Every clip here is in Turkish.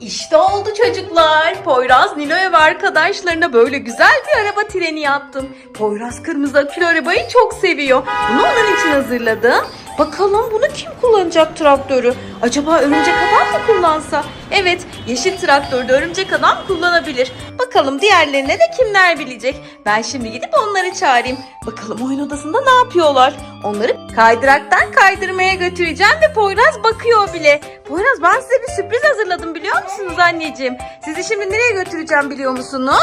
İşte oldu çocuklar. Poyraz, Nilo'ya ve arkadaşlarına böyle güzel bir araba treni yaptım. Poyraz kırmızı akülü arabayı çok seviyor. Bunu onun için hazırladım. Bakalım bunu kim kullanacak traktörü? Acaba örümcek adam mı kullansa? Evet, yeşil traktörde örümcek adam kullanabilir. Bakalım diğerlerine de kimler bilecek? Ben şimdi gidip onları çağırayım. Bakalım oyun odasında ne yapıyorlar? Onları kaydıraktan kaydırmaya götüreceğim ve Poyraz bakıyor bile. Poyraz ben size bir sürpriz hazırladım biliyor musunuz anneciğim? Sizi şimdi nereye götüreceğim biliyor musunuz?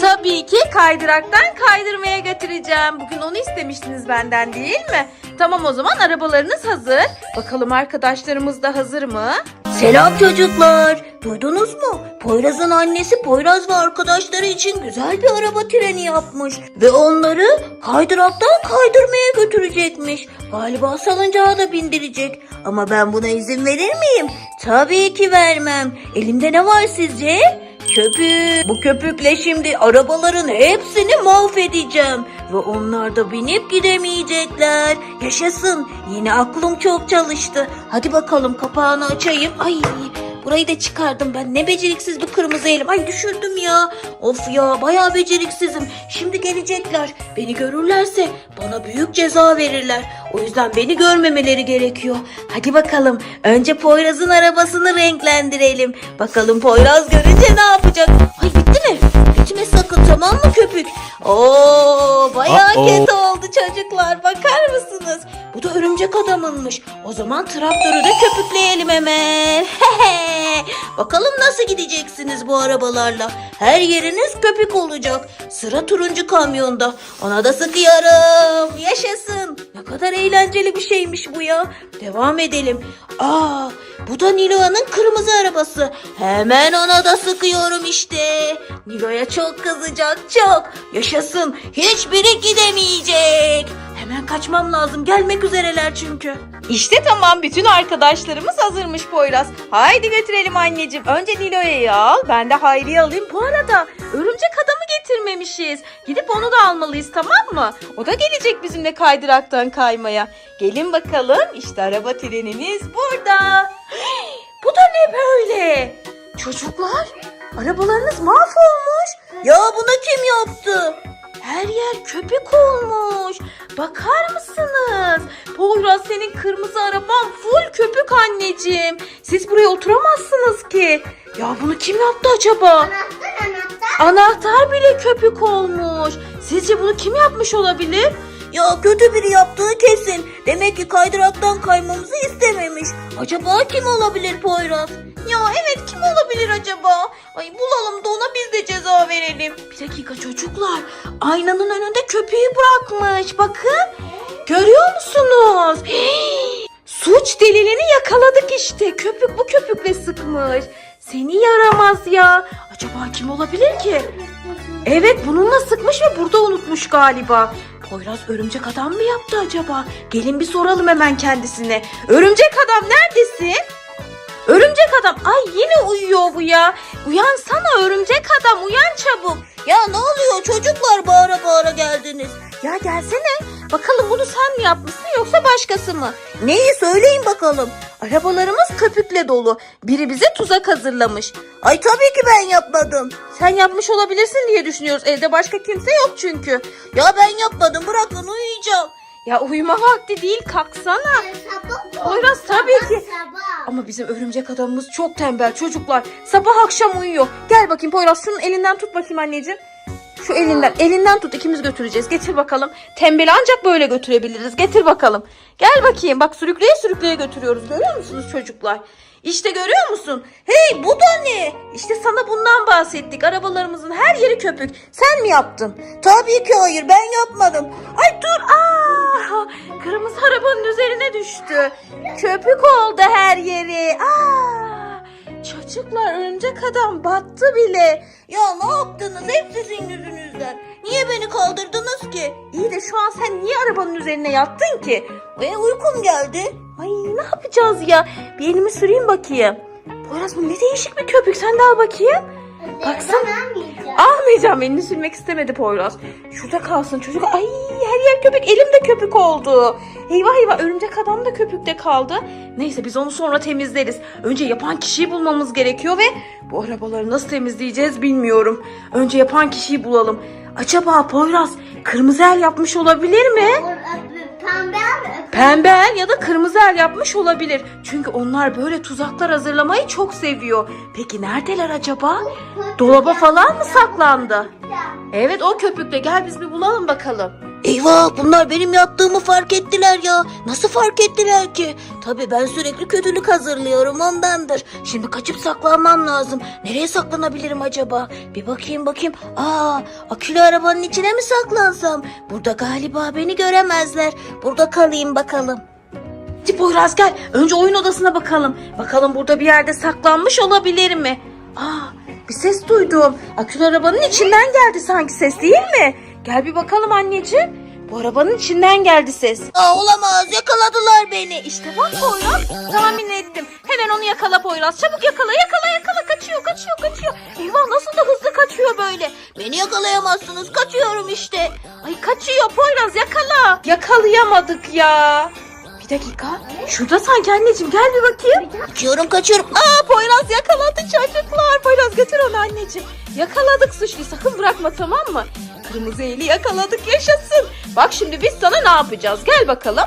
Tabii ki kaydıraktan kaydırmaya götüreceğim. Bugün onu istemiştiniz benden değil mi? Tamam o zaman arabalarınız hazır. Bakalım arkadaşlarımız da hazır mı? Selam çocuklar. Duydunuz mu? Poyraz'ın annesi Poyraz ve arkadaşları için güzel bir araba treni yapmış. Ve onları kaydıraktan kaydırmaya götürecekmiş. Galiba salıncağa da bindirecek. Ama ben buna izin verir miyim? Tabii ki vermem. Elimde ne var sizce? Köpük. Bu köpükle şimdi arabaların hepsini mahvedeceğim. Ve onlar da binip gidemeyecekler. Yaşasın. Yine aklım çok çalıştı. Hadi bakalım kapağını açayım. Ay burayı da çıkardım ben. Ne beceriksiz bir kırmızı elim. Ay düşürdüm ya. Of ya bayağı beceriksizim. Şimdi gelecekler. Beni görürlerse bana büyük ceza verirler. O yüzden beni görmemeleri gerekiyor. Hadi bakalım. Önce Poyraz'ın arabasını renklendirelim. Bakalım Poyraz görünce ne yapacak? Ay bitti mi? Bitme sakın tamam mı köpük? Oo bayağı Uh-oh. kötü oldu çocuklar. Bakar mısınız? Bu da örümcek adamınmış. O zaman traktörü de köpükleyelim hemen. Bakalım nasıl gideceksiniz bu arabalarla? Her yeriniz köpük olacak. Sıra turuncu kamyonda. Ona da sıkıyorum. Yaşasın. Ne kadar eğlenceli bir şeymiş bu ya. Devam edelim. Aa, bu da Nilo'nun kırmızı arabası. Hemen ona da sıkıyorum işte. Nilo'ya çok kızacak çok. Yaşasın. Hiçbiri gidemeyecek. Hemen kaçmam lazım. Gelmek üzereler çünkü. İşte tamam bütün arkadaşlarımız hazırmış Poyraz. Haydi götürelim anneciğim. Önce Nilo'yu al. Ben de Hayri'yi alayım. Bu arada örümcek adamı getirmemişiz. Gidip onu da almalıyız tamam mı? O da gelecek bizimle kaydıraktan kaymaya. Gelin bakalım. İşte araba treniniz burada. Bu da ne böyle? Çocuklar arabalarınız mahvolmuş. Ya bunu kim yaptı? Her yer köpük olmuş. Bakar mısınız? Poyraz senin kırmızı araban full köpük anneciğim. Siz buraya oturamazsınız ki. Ya bunu kim yaptı acaba? Anahtar bile köpük olmuş. Sizce bunu kim yapmış olabilir? Ya kötü biri yaptığı kesin. Demek ki kaydıraktan kaymamızı istememiş. Acaba kim olabilir Poyraz? Ya evet kim olabilir acaba? Ay bulalım da ona biz de ceza verelim. Bir dakika çocuklar. Aynanın önünde köpüğü bırakmış. Bakın. Görüyor musunuz? Suç delilini yakaladık işte. Köpük bu köpükle sıkmış. Seni yaramaz ya. Acaba kim olabilir ki? Evet bununla sıkmış ve burada unutmuş galiba. Poyraz örümcek adam mı yaptı acaba? Gelin bir soralım hemen kendisine. Örümcek adam neredesin? Örümcek adam. Ay yine uyuyor bu ya. Uyansana örümcek adam uyan çabuk. Ya ne oluyor çocuklar bağıra bağıra geldiniz. Ya gelsene. Bakalım bunu sen mi yapmışsın yoksa başkası mı? Neyi söyleyin bakalım. Arabalarımız köpükle dolu. Biri bize tuzak hazırlamış. Ay tabii ki ben yapmadım. Sen yapmış olabilirsin diye düşünüyoruz. Evde başka kimse yok çünkü. Ya ben yapmadım bırakın uyuyacağım. Ya uyuma vakti değil kalksana. Poyraz tabii ki. Ama bizim örümcek adamımız çok tembel çocuklar. Sabah akşam uyuyor. Gel bakayım Poyraz şunun elinden tut bakayım anneciğim. Şu elinden, elinden tut ikimiz götüreceğiz. Getir bakalım. Tembeli ancak böyle götürebiliriz. Getir bakalım. Gel bakayım. Bak sürükleye sürükleye götürüyoruz. Görüyor musunuz çocuklar? İşte görüyor musun? Hey bu da ne? İşte sana bundan bahsettik. Arabalarımızın her yeri köpük. Sen mi yaptın? Tabii ki hayır ben yapmadım. Ay dur. Aa, kırmızı arabanın üzerine düştü. Köpük oldu her yeri. Aa, çocuklar örümcek adam battı bile. Ya ne yaptınız hep sizin yüzünüzden. Niye beni kaldırdınız ki? İyi de şu an sen niye arabanın üzerine yattın ki? E uykum geldi. Ay ne yapacağız ya? Bir elimi süreyim bakayım. Poyraz bu ne değişik bir köpük. Sen de al bakayım. Baksana. almayacağım. Elini sürmek istemedi Poyraz. Şurada kalsın çocuk. Ay her yer köpük elim de köpük oldu. Eyvah eyvah örümcek adam da köpükte kaldı. Neyse biz onu sonra temizleriz. Önce yapan kişiyi bulmamız gerekiyor ve bu arabaları nasıl temizleyeceğiz bilmiyorum. Önce yapan kişiyi bulalım. Acaba Poyraz kırmızı el yapmış olabilir mi? Pembe mi? Pembe el ya da kırmızı el yapmış olabilir. Çünkü onlar böyle tuzaklar hazırlamayı çok seviyor. Peki neredeler acaba? Dolaba falan mı saklandı? Evet o köpükte gel biz bir bulalım bakalım. Eyvah bunlar benim yaptığımı fark ettiler ya. Nasıl fark ettiler ki? Tabii ben sürekli kötülük hazırlıyorum ondandır. Şimdi kaçıp saklanmam lazım. Nereye saklanabilirim acaba? Bir bakayım bakayım. Aa akülü arabanın içine mi saklansam? Burada galiba beni göremezler. Burada kalayım bakalım. Hadi Poyraz gel önce oyun odasına bakalım. Bakalım burada bir yerde saklanmış olabilir mi? Aa bir ses duydum. Akülü arabanın içinden geldi sanki ses değil mi? Gel bir bakalım anneciğim. Bu arabanın içinden geldi ses. Aa olamaz yakaladılar beni. İşte bak Poyraz tahmin ettim. Hemen onu yakala Poyraz. Çabuk yakala yakala yakala kaçıyor kaçıyor kaçıyor. Eyvah nasıl da hızlı kaçıyor böyle. beni yakalayamazsınız. Kaçıyorum işte. Ay kaçıyor Poyraz yakala. Yakalayamadık ya. Bir dakika. Şurada sanki anneciğim gel bir bakayım. Kaçıyorum kaçıyorum. Aa Poyraz yakaladı çocuklar. Poyraz götür onu anneciğim. Yakaladık suçluyu sakın bırakma tamam mı? Kırmızı eli yakaladık yaşasın. Bak şimdi biz sana ne yapacağız gel bakalım.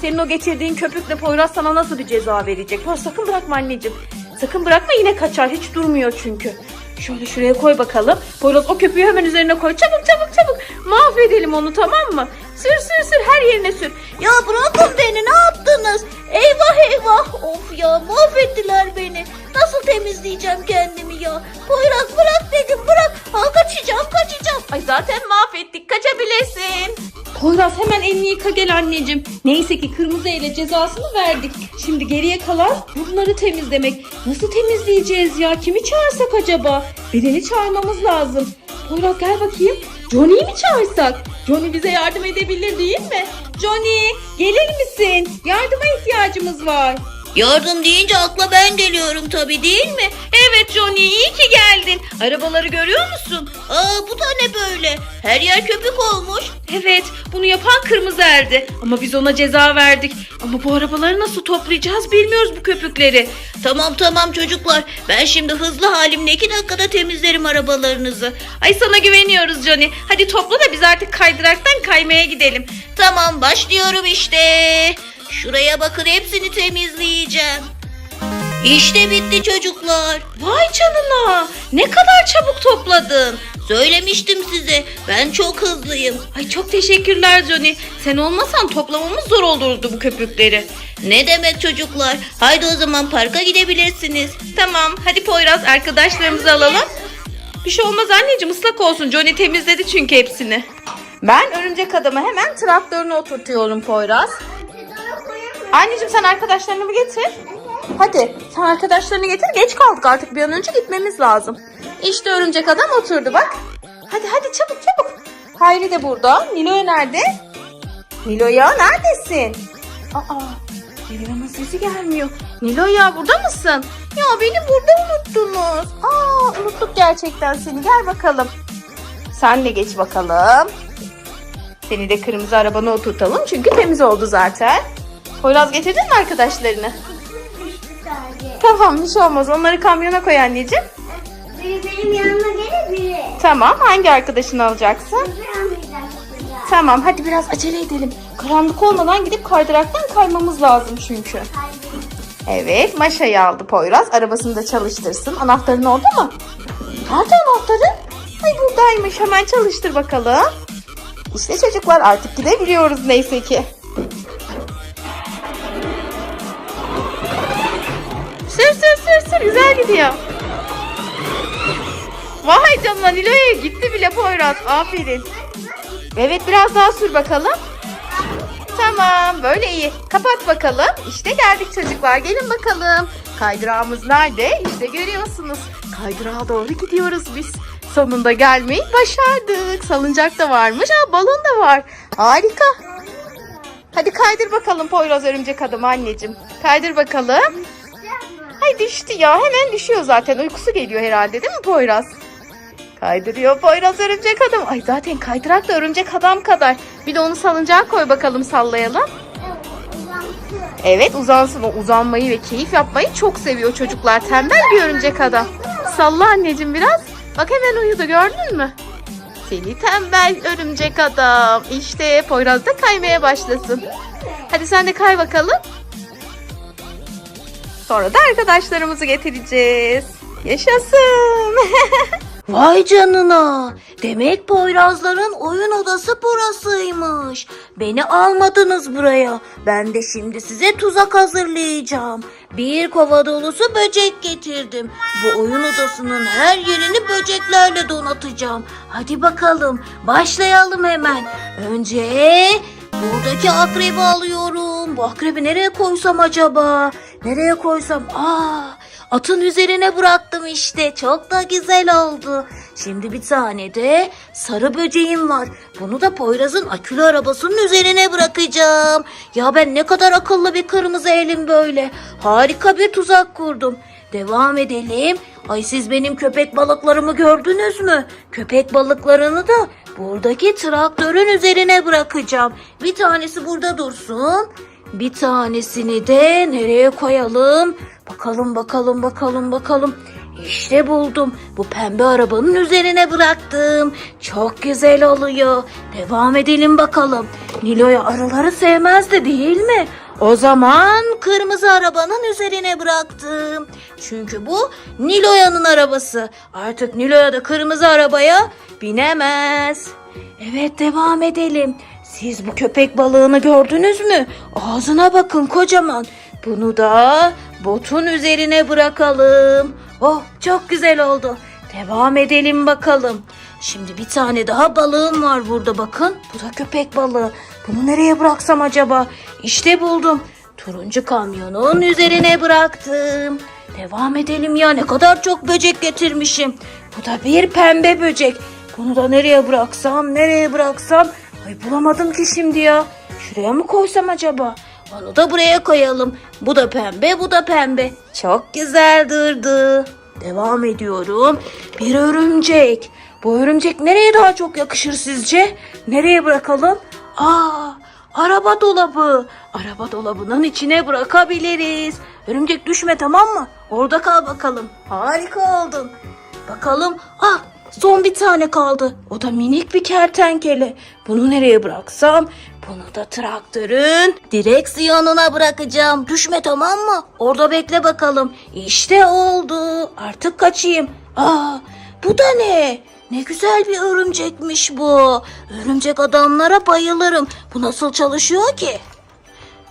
Senin o getirdiğin köpükle Poyraz sana nasıl bir ceza verecek? Poyraz sakın bırakma anneciğim. Sakın bırakma yine kaçar hiç durmuyor çünkü. Şöyle şuraya koy bakalım. Poyraz o köpüğü hemen üzerine koy. Çabuk çabuk çabuk. Mahvedelim onu tamam mı? Sür sür sür her yerine sür. Ya bırakın beni ne yaptınız? Eyvah eyvah. Of ya mahvettiler beni. Nasıl temizleyeceğim kendimi ya? Poyraz bırak dedim bırak. Ha kaçacağım kaçacağım. Ay zaten mahvettik kaçabilirsin. Poyraz hemen elini yıka gel anneciğim. Neyse ki kırmızı ele cezasını verdik. Şimdi geriye kalan bunları temizlemek. Nasıl temizleyeceğiz ya? Kimi çağırsak acaba? Birini çağırmamız lazım. Poyraz gel bakayım. Johnny'yi mi çağırsak? Johnny bize yardım edebilir değil mi? Johnny gelir misin? Yardıma ihtiyacımız var. Yardım deyince akla ben geliyorum tabii değil mi? Evet Johnny iyi ki geldin. Arabaları görüyor musun? Aa bu da ne böyle? Her yer köpük olmuş. Evet, bunu yapan kırmızı erdi. Ama biz ona ceza verdik. Ama bu arabaları nasıl toplayacağız bilmiyoruz bu köpükleri. Tamam tamam çocuklar. Ben şimdi hızlı halimle iki dakikada temizlerim arabalarınızı. Ay sana güveniyoruz Johnny. Hadi topla da biz artık kaydıraktan kaymaya gidelim. Tamam başlıyorum işte. Şuraya bakın hepsini temizleyeceğim. İşte bitti çocuklar. Vay canına. Ne kadar çabuk topladın. Söylemiştim size. Ben çok hızlıyım. Ay çok teşekkürler Johnny. Sen olmasan toplamamız zor olurdu bu köpükleri. Ne demek çocuklar? Haydi o zaman parka gidebilirsiniz. Tamam, hadi Poyraz arkadaşlarımızı alalım. Bir şey olmaz anneciğim ıslak olsun. Johnny temizledi çünkü hepsini. Ben örümcek adamı hemen traktörüne oturtuyorum Poyraz. Anneciğim sen arkadaşlarını mı getir? Hadi sen arkadaşlarını getir. Geç kaldık artık bir an önce gitmemiz lazım. İşte örümcek adam oturdu bak. Hadi hadi çabuk çabuk. Hayri de burada. Nilo'ya nerede? Nilo'ya neredesin? Aa Nilo'nun sesi gelmiyor. Nilo'ya burada mısın? Ya beni burada unuttunuz. Aa unuttuk gerçekten seni. Gel bakalım. Sen de geç bakalım. Seni de kırmızı arabana oturtalım çünkü temiz oldu zaten. Poyraz getirdin mi arkadaşlarını? Tamam bir şey olmaz. Onları kamyona koy anneciğim. Biri benim yanıma gelir biri. Tamam hangi arkadaşını alacaksın? Tamam hadi biraz acele edelim. Karanlık olmadan gidip kaydıraktan kaymamız lazım çünkü. Evet Maşa'yı aldı Poyraz. Arabasını da çalıştırsın. Anahtarın oldu mu? Nerede anahtarı? Ay buradaymış. Hemen çalıştır bakalım. İşte çocuklar artık gidebiliyoruz neyse ki. Sür sür sür. Güzel gidiyor. Vay canına Nilo'ya gitti bile Poyraz. Aferin. Evet biraz daha sür bakalım. Tamam böyle iyi. Kapat bakalım. İşte geldik çocuklar. Gelin bakalım. Kaydırağımız nerede? İşte görüyorsunuz. Kaydırağa doğru gidiyoruz biz. Sonunda gelmeyi başardık. Salıncak da varmış. Ha balon da var. Harika. Hadi kaydır bakalım Poyraz örümcek adam anneciğim. Kaydır bakalım. Ay düştü ya. Hemen düşüyor zaten. Uykusu geliyor herhalde değil mi Poyraz? Kaydırıyor Poyraz örümcek adam. Ay zaten kaydırak da örümcek adam kadar. Bir de onu salıncağa koy bakalım sallayalım. Evet uzansın. O uzanmayı ve keyif yapmayı çok seviyor çocuklar. Tembel bir örümcek adam. Salla anneciğim biraz. Bak hemen uyudu gördün mü? Seni tembel örümcek adam. İşte Poyraz da kaymaya başlasın. Hadi sen de kay bakalım. Sonra da arkadaşlarımızı getireceğiz. Yaşasın. Vay canına. Demek Poyrazların oyun odası burasıymış. Beni almadınız buraya. Ben de şimdi size tuzak hazırlayacağım. Bir kova dolusu böcek getirdim. Bu oyun odasının her yerini böceklerle donatacağım. Hadi bakalım başlayalım hemen. Önce buradaki akrebi alıyorum. Bu akrebi nereye koysam acaba? Nereye koysam? Aa, Atın üzerine bıraktım işte. Çok da güzel oldu. Şimdi bir tane de sarı böceğim var. Bunu da Poyraz'ın akülü arabasının üzerine bırakacağım. Ya ben ne kadar akıllı bir kırmızı elim böyle. Harika bir tuzak kurdum. Devam edelim. Ay siz benim köpek balıklarımı gördünüz mü? Köpek balıklarını da buradaki traktörün üzerine bırakacağım. Bir tanesi burada dursun. Bir tanesini de nereye koyalım? Bakalım bakalım bakalım bakalım. İşte buldum. Bu pembe arabanın üzerine bıraktım. Çok güzel oluyor. Devam edelim bakalım. Nilo'ya arıları sevmezdi değil mi? O zaman kırmızı arabanın üzerine bıraktım. Çünkü bu Nilo'yanın arabası. Artık Nilo'ya da kırmızı arabaya binemez. Evet devam edelim. Siz bu köpek balığını gördünüz mü? Ağzına bakın kocaman. Bunu da botun üzerine bırakalım. Oh çok güzel oldu. Devam edelim bakalım. Şimdi bir tane daha balığım var burada bakın. Bu da köpek balığı. Bunu nereye bıraksam acaba? İşte buldum. Turuncu kamyonun üzerine bıraktım. Devam edelim ya ne kadar çok böcek getirmişim. Bu da bir pembe böcek. Bunu da nereye bıraksam nereye bıraksam. Ay bulamadım ki şimdi ya. Şuraya mı koysam acaba? Onu da buraya koyalım. Bu da pembe, bu da pembe. Çok güzel durdu. Devam ediyorum. Bir örümcek. Bu örümcek nereye daha çok yakışır sizce? Nereye bırakalım? Aa, araba dolabı. Araba dolabının içine bırakabiliriz. Örümcek düşme tamam mı? Orada kal bakalım. Harika oldun. Bakalım. Ah son bir tane kaldı. O da minik bir kertenkele. Bunu nereye bıraksam? Bunu da traktörün direksiyonuna bırakacağım. Düşme tamam mı? Orada bekle bakalım. İşte oldu. Artık kaçayım. Aa bu da ne? Ne güzel bir örümcekmiş bu. Örümcek adamlara bayılırım. Bu nasıl çalışıyor ki?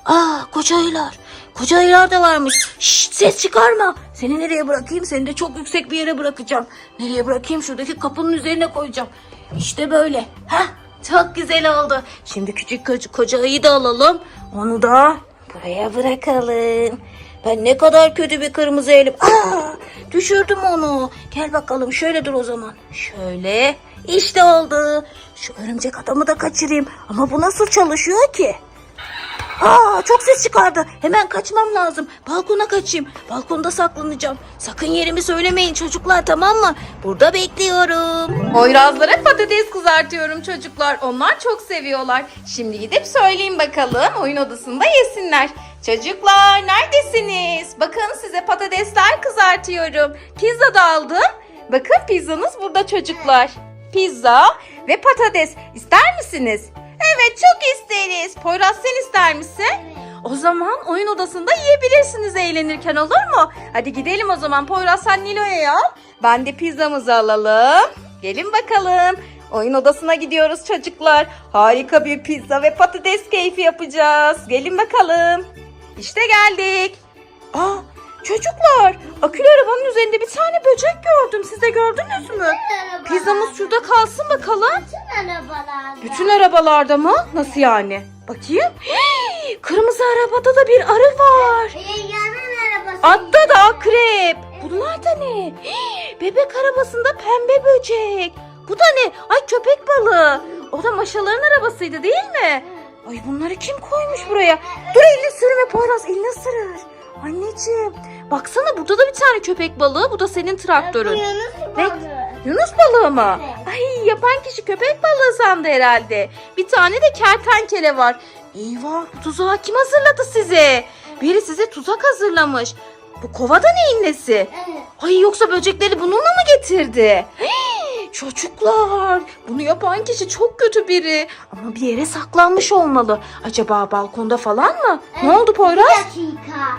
Aa koca ayılar. Koca ayılar da varmış. Şşt ses çıkarma. Seni nereye bırakayım? Seni de çok yüksek bir yere bırakacağım. Nereye bırakayım? Şuradaki kapının üzerine koyacağım. İşte böyle. Heh, çok güzel oldu. Şimdi küçük koca, koca ayıyı da alalım. Onu da buraya bırakalım. Ben ne kadar kötü bir kırmızı elim. Aa, düşürdüm onu. Gel bakalım şöyle dur o zaman. Şöyle. İşte oldu. Şu örümcek adamı da kaçırayım. Ama bu nasıl çalışıyor ki? Aa çok ses çıkardı. Hemen kaçmam lazım. Balkona kaçayım. Balkonda saklanacağım. Sakın yerimi söylemeyin çocuklar tamam mı? Burada bekliyorum. Poyrazlara patates kızartıyorum çocuklar. Onlar çok seviyorlar. Şimdi gidip söyleyeyim bakalım oyun odasında yesinler. Çocuklar neredesiniz? Bakın size patatesler kızartıyorum. Pizza da aldım. Bakın pizzanız burada çocuklar. Pizza ve patates. İster misiniz? Evet çok isteriz. Poyraz sen ister misin? O zaman oyun odasında yiyebilirsiniz eğlenirken olur mu? Hadi gidelim o zaman. Poyraz sen Nilo'ya al. Ben de pizzamızı alalım. Gelin bakalım. Oyun odasına gidiyoruz çocuklar. Harika bir pizza ve patates keyfi yapacağız. Gelin bakalım. İşte geldik. Aa çocuklar akülü arabanın üzerinde bir tane böcek gördüm. Siz de gördünüz mü? Pizzamız şurada kalsın bakalım. Bütün arabalarda. Bütün arabalarda mı? Nasıl yani? Bakayım. Hii, kırmızı arabada da bir arı var. Atta da akrep. Bunlar da ne? Hii, bebek arabasında pembe böcek. Bu da ne? Ay köpek balığı. O da maşaların arabasıydı değil mi? Ay bunları kim koymuş buraya? Dur elini sürme Poyraz elini ısırır. Anneciğim baksana burada da bir tane köpek balığı. Bu da senin traktörün. Yunus balığı. Yunus balığı mı? Evet. Ay yapan kişi köpek balığı sandı herhalde. Bir tane de kertenkele var. Eyvah bu tuzağı kim hazırladı size? Biri size tuzak hazırlamış. Bu kovada neyin nesi? Evet. Ay yoksa böcekleri bununla mı getirdi? Hii, Çocuklar bunu yapan kişi çok kötü biri. Ama bir yere saklanmış olmalı. Acaba balkonda falan mı? Ne oldu Poyraz?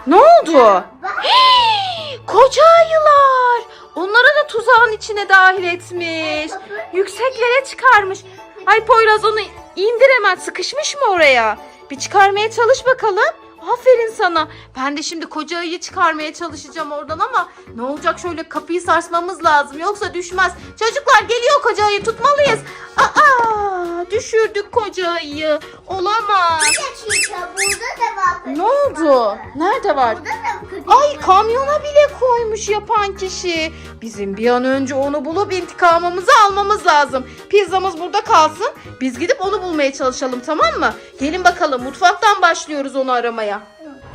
Ne oldu? Hii, Koca ayılar. Onlara da tuzağın içine dahil etmiş. Yükseklere çıkarmış. Ay Poyraz onu indir hemen. Sıkışmış mı oraya? Bir çıkarmaya çalış bakalım. Aferin sana. Ben de şimdi koca ayıyı çıkarmaya çalışacağım oradan ama ne olacak şöyle kapıyı sarsmamız lazım yoksa düşmez. Çocuklar geliyor koca ayı tutmalıyız. Aa düşürdük koca ayıyı. Olamaz. Bir dakika. Burada da var. Ne oldu? Nerede var? Burada da köpek Ay kamyona bile koymuş yapan kişi. Bizim bir an önce onu bulup intikamımızı almamız lazım. Pizzamız burada kalsın. Biz gidip onu bulmaya çalışalım tamam mı? Gelin bakalım mutfaktan başlıyoruz onu aramaya.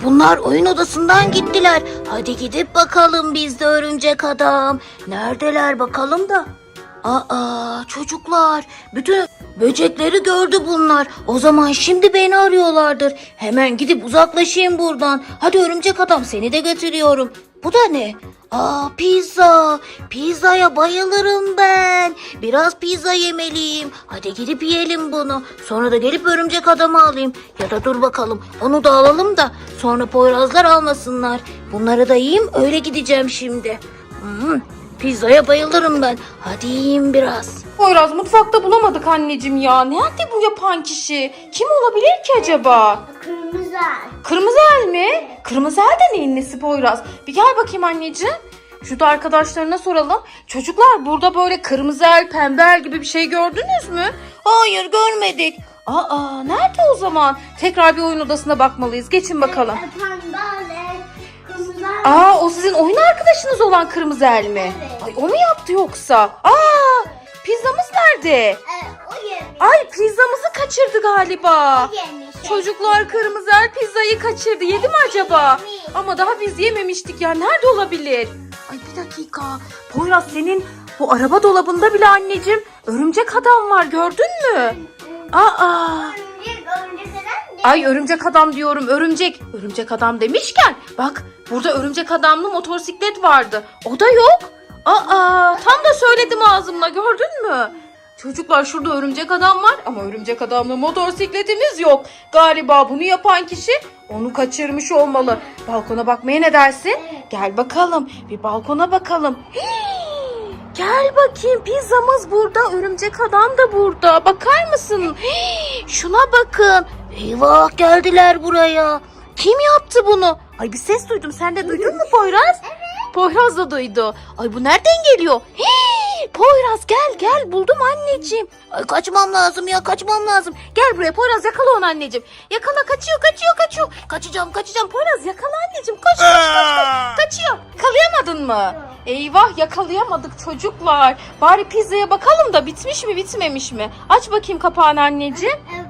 Bunlar oyun odasından gittiler. Hadi gidip bakalım biz de örümcek adam. Neredeler bakalım da. Aa çocuklar bütün böcekleri gördü bunlar. O zaman şimdi beni arıyorlardır. Hemen gidip uzaklaşayım buradan. Hadi örümcek adam seni de götürüyorum. Bu da ne? Aa pizza. Pizzaya bayılırım ben. Biraz pizza yemeliyim. Hadi gidip yiyelim bunu. Sonra da gelip örümcek adamı alayım. Ya da dur bakalım onu da alalım da sonra poyrazlar almasınlar. Bunları da yiyeyim öyle gideceğim şimdi. Hmm, pizzaya bayılırım ben. Hadi yiyeyim biraz. Poyraz mutfakta bulamadık anneciğim ya. Nerede bu yapan kişi? Kim olabilir ki acaba? Kırmızı ay. Kırmızı el mi? Kırmızı el de neyin nesi Poyraz? Bir gel bakayım anneciğim. Şurada arkadaşlarına soralım. Çocuklar burada böyle kırmızı el, pembe el gibi bir şey gördünüz mü? Hayır görmedik. Aa nerede o zaman? Tekrar bir oyun odasına bakmalıyız. Geçin bakalım. E, Pembe. Aa o sizin oyun arkadaşınız olan kırmızı el mi? Evet. Ay o mu yaptı yoksa? Aa pizzamız nerede? E, o yemiş. Ay pizzamızı kaçırdı galiba. O yemiş. Çocuklar kırmızı el pizzayı kaçırdı. Yedi mi acaba? Ama daha biz yememiştik ya. Nerede olabilir? Ay bir dakika. Poyraz senin bu araba dolabında bile anneciğim örümcek adam var gördün mü? Aa. Örümcek, örümcek adam? Ay örümcek adam diyorum örümcek. Örümcek adam demişken bak burada örümcek adamlı motosiklet vardı. O da yok. Aa tam da söyledim ağzımla gördün mü? Çocuklar şurada örümcek adam var ama örümcek adamlı motosikletimiz yok. Galiba bunu yapan kişi onu kaçırmış olmalı. Balkona bakmaya ne dersin? Gel bakalım bir balkona bakalım. Hii, Gel bakayım pizzamız burada örümcek adam da burada. Bakar mısın? Hii, Şuna bakın. Eyvah geldiler buraya. Kim yaptı bunu? Ay bir ses duydum. Sen de duydun mu Poyraz? Evet. Poyraz da duydu. Ay bu nereden geliyor? Hii, Poyraz gel gel buldum anneciğim. Ay kaçmam lazım ya kaçmam lazım. Gel buraya Poyraz yakala onu anneciğim. Yakala kaçıyor kaçıyor kaçıyor. Kaçacağım kaçacağım Poyraz yakala anneciğim. Koş koş koş koş. Kaçıyor. Yakalayamadın mı? Eyvah yakalayamadık çocuklar. Bari pizzaya bakalım da bitmiş mi bitmemiş mi? Aç bakayım kapağını anneciğim. E,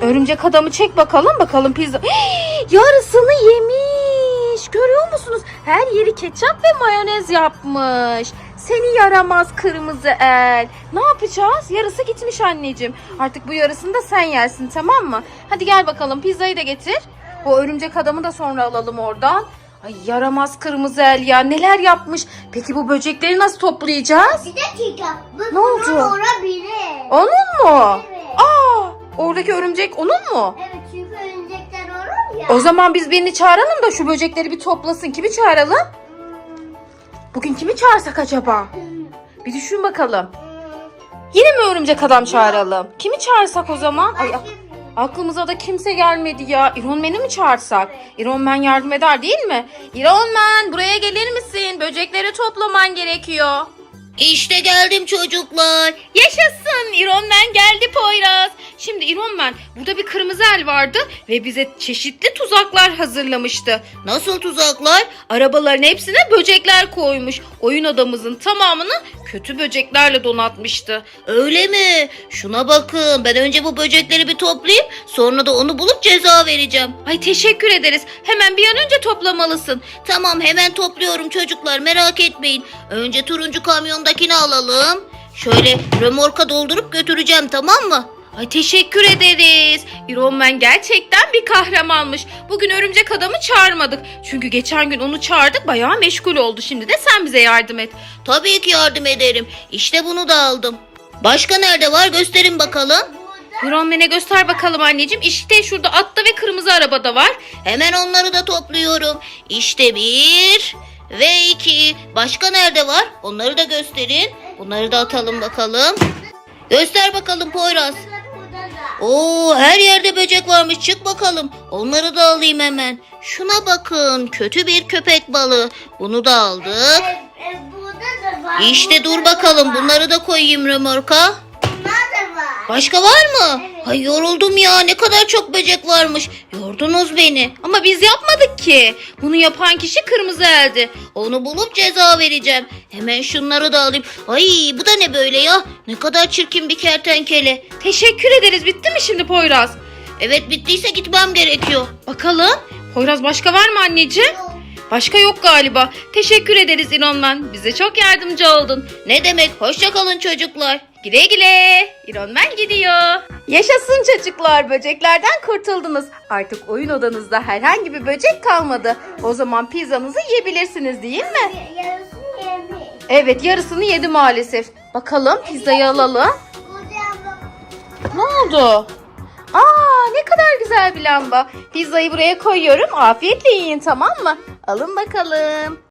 Örümcek adamı çek bakalım bakalım pizza. Hii, yarısını yemiş. Görüyor musunuz? Her yeri ketçap ve mayonez yapmış. Seni yaramaz kırmızı el. Ne yapacağız? Yarısı gitmiş anneciğim. Artık bu yarısını da sen yersin tamam mı? Hadi gel bakalım pizzayı da getir. Bu örümcek adamı da sonra alalım oradan. Ay yaramaz kırmızı el ya neler yapmış. Peki bu böcekleri nasıl toplayacağız? Bir dakika. Bu Ne oldu? olabilir. Onun mu? Evet. Aa, oradaki örümcek onun mu? Evet çünkü örümcekler olur ya. O zaman biz birini çağıralım da şu böcekleri bir toplasın. Kimi çağıralım? Bugün kimi çağırsak acaba? Bir düşün bakalım. Yine mi örümcek adam çağıralım? Kimi çağırsak o zaman? Ay, ak- aklımıza da kimse gelmedi ya. Iron Man'i mi çağırsak? Iron Man yardım eder değil mi? Iron Man buraya gelir misin? Böcekleri toplaman gerekiyor. İşte geldim çocuklar. Yaşasın İronmen geldi Poyraz. Şimdi İronmen burada bir kırmızı el vardı ve bize çeşitli tuzaklar hazırlamıştı. Nasıl tuzaklar? Arabaların hepsine böcekler koymuş. Oyun odamızın tamamını kötü böceklerle donatmıştı. Öyle mi? Şuna bakın. Ben önce bu böcekleri bir toplayayım. Sonra da onu bulup ceza vereceğim. Ay teşekkür ederiz. Hemen bir an önce toplamalısın. Tamam hemen topluyorum çocuklar merak etmeyin. Önce turuncu kamyondakini alalım. Şöyle römorka doldurup götüreceğim tamam mı? Ay teşekkür ederiz. İronmen gerçekten bir kahramanmış. Bugün örümcek adamı çağırmadık. Çünkü geçen gün onu çağırdık bayağı meşgul oldu. Şimdi de sen bize yardım et. Tabii ki yardım ederim. İşte bunu da aldım. Başka nerede var gösterin bakalım. Burada İronmen'e göster bakalım anneciğim. İşte şurada atta ve kırmızı arabada var. Hemen onları da topluyorum. İşte bir ve iki. Başka nerede var? Onları da gösterin. Bunları da atalım bakalım. Göster bakalım Poyraz. Oo her yerde böcek varmış çık bakalım. Onları da alayım hemen. Şuna bakın kötü bir köpek balığı. Bunu da aldık. İşte dur bakalım bunları da koyayım var. Başka var mı? Ay yoruldum ya ne kadar çok böcek varmış. Yordunuz beni. Ama biz yapmadık ki. Bunu yapan kişi kırmızı eldi. Onu bulup ceza vereceğim. Hemen şunları da alayım. Ay bu da ne böyle ya? Ne kadar çirkin bir kertenkele. Teşekkür ederiz. Bitti mi şimdi Poyraz? Evet bittiyse gitmem gerekiyor. Bakalım. Poyraz başka var mı anneciğim? Başka yok galiba. Teşekkür ederiz İronman. Bize çok yardımcı oldun. Ne demek? Hoşça kalın çocuklar. Güle güle. İronman gidiyor. Yaşasın çocuklar. Böceklerden kurtuldunuz. Artık oyun odanızda herhangi bir böcek kalmadı. O zaman pizzanızı yiyebilirsiniz değil mi? Yarısını yemiş. Evet yarısını yedi maalesef. Bakalım pizzayı alalım. Ne oldu? Aa ne kadar güzel bir lamba. Pizzayı buraya koyuyorum. Afiyetle yiyin tamam mı? Alın bakalım.